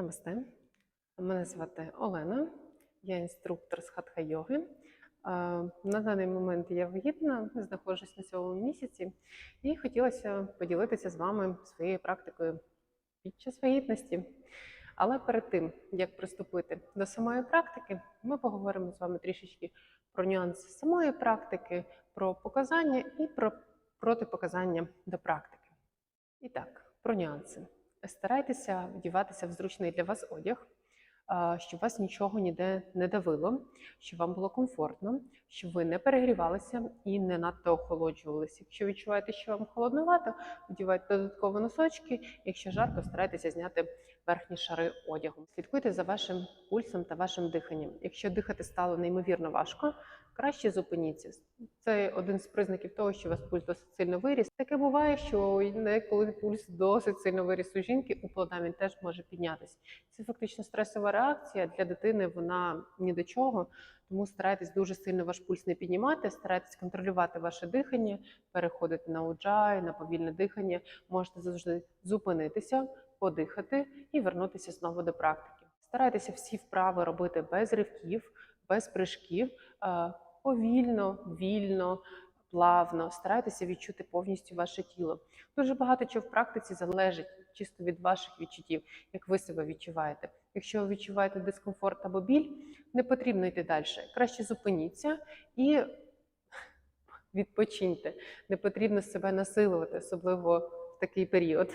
Намасте. Мене звати Олена, я інструктор з хатха йоги. На даний момент я вагітна, знаходжусь на сьомому місяці, і хотілося поділитися з вами своєю практикою під час вагітності. Але перед тим, як приступити до самої практики, ми поговоримо з вами трішечки про нюанси самої практики, про показання і про протипоказання до практики. І так, про нюанси. Старайтеся вдіватися в зручний для вас одяг, щоб вас нічого ніде не давило, щоб вам було комфортно, щоб ви не перегрівалися і не надто охолоджувалися. Якщо відчуваєте, що вам холодновато, вдівайте додатково носочки. Якщо жарко, старайтеся зняти верхні шари одягу. Слідкуйте за вашим пульсом та вашим диханням. Якщо дихати стало неймовірно важко, краще зупиніться. Це один з признаків того, що у вас пульс досить сильно виріс. Таке буває, що коли пульс досить сильно виріс у жінки, у плода він теж може піднятися. Це фактично стресова реакція для дитини. Вона ні до чого. Тому старайтесь дуже сильно ваш пульс не піднімати, старайтесь контролювати ваше дихання, переходити на уджай, на повільне дихання. Можете завжди зупинитися, подихати і вернутися знову до практики. Старайтеся всі вправи робити без ривків, без прыжків, е, повільно, вільно, плавно. Старайтеся відчути повністю ваше тіло. Дуже багато чого в практиці залежить чисто від ваших відчуттів, як ви себе відчуваєте. Якщо ви відчуваєте дискомфорт або біль, не потрібно йти далі. Краще зупиніться і відпочиньте. Не потрібно себе насилувати, особливо в такий період.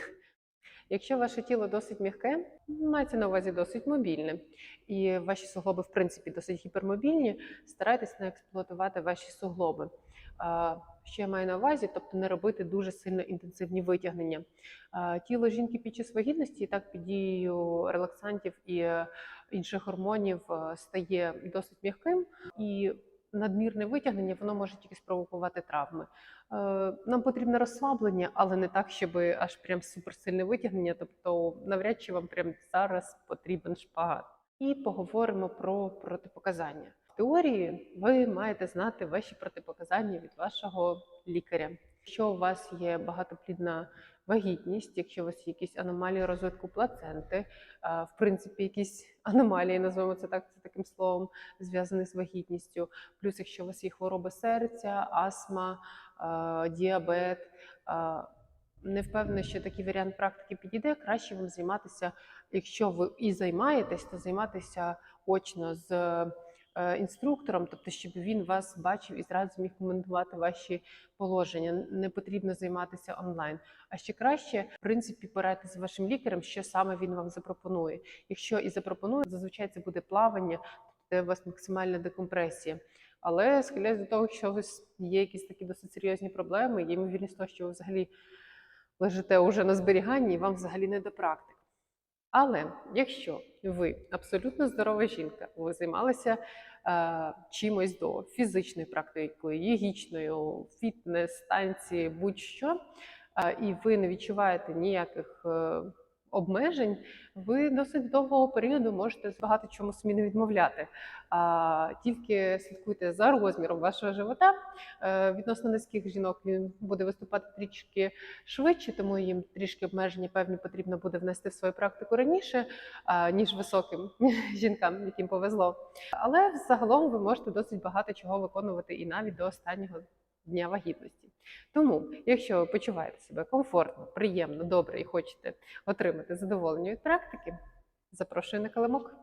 Якщо ваше тіло досить м'яке, мається на увазі досить мобільне, і ваші суглоби, в принципі, досить гіпермобільні, старайтесь не експлуатувати ваші суглоби. Що я маю на увазі, тобто не робити дуже сильно інтенсивні витягнення. Тіло жінки під час вагітності і так під дією релаксантів і е, інших гормонів е, стає досить м'яким і надмірне витягнення воно може тільки спровокувати травми. Е, Нам потрібне розслаблення, але не так, щоб аж прям суперсильне витягнення. Тобто, навряд чи вам прямо зараз потрібен шпагат. І поговоримо про протипоказання. В теорії ви маєте знати ваші протипоказання від вашого лікаря. Якщо у вас є багатоплідна вагітність, якщо у вас є якісь аномалії розвитку плаценти, в принципі, якісь аномалії, називаємо це так, це таким словом, зв'язані з вагітністю. Плюс, якщо у вас є хвороби серця, астма, діабет. Не впевнена, що такий варіант практики підійде. Краще вам займатися, якщо ви і займаєтесь, то займатися очно з інструктором, тобто, щоб він вас бачив і зразу міг коментувати ваші положення. Не потрібно займатися онлайн. А ще краще, в принципі, порадьте з вашим лікарем, що саме він вам запропонує. Якщо і запропонує, зазвичай це буде плавання, де у вас максимальна декомпресія. Але схиляюсь до того, що є якісь такі досить серйозні проблеми, є ймовірність того, що ви взагалі лежите уже на зберіганні і вам взагалі не до практики. Але якщо ви абсолютно здорова жінка, ви займалися е, чимось до фізичної практикою, йогічною, фітнес, танці, будь-що, е, і ви не відчуваєте ніяких е, обмежень, ви досить довгого періоду можете багато чому собі не відмовляти. А, тільки слідкуйте за розміром вашого живота. Е, відносно низьких жінок він буде виступати трішки швидше, тому їм трішки обмеження певні потрібно буде внести в свою практику раніше, ніж високим жінкам, яким повезло. Але загалом ви можете досить багато чого виконувати і навіть до останнього дня вагітності. Тому, якщо ви почуваєте себе комфортно, приємно, добре і хочете отримати задоволення від практики, запрошую на килимок.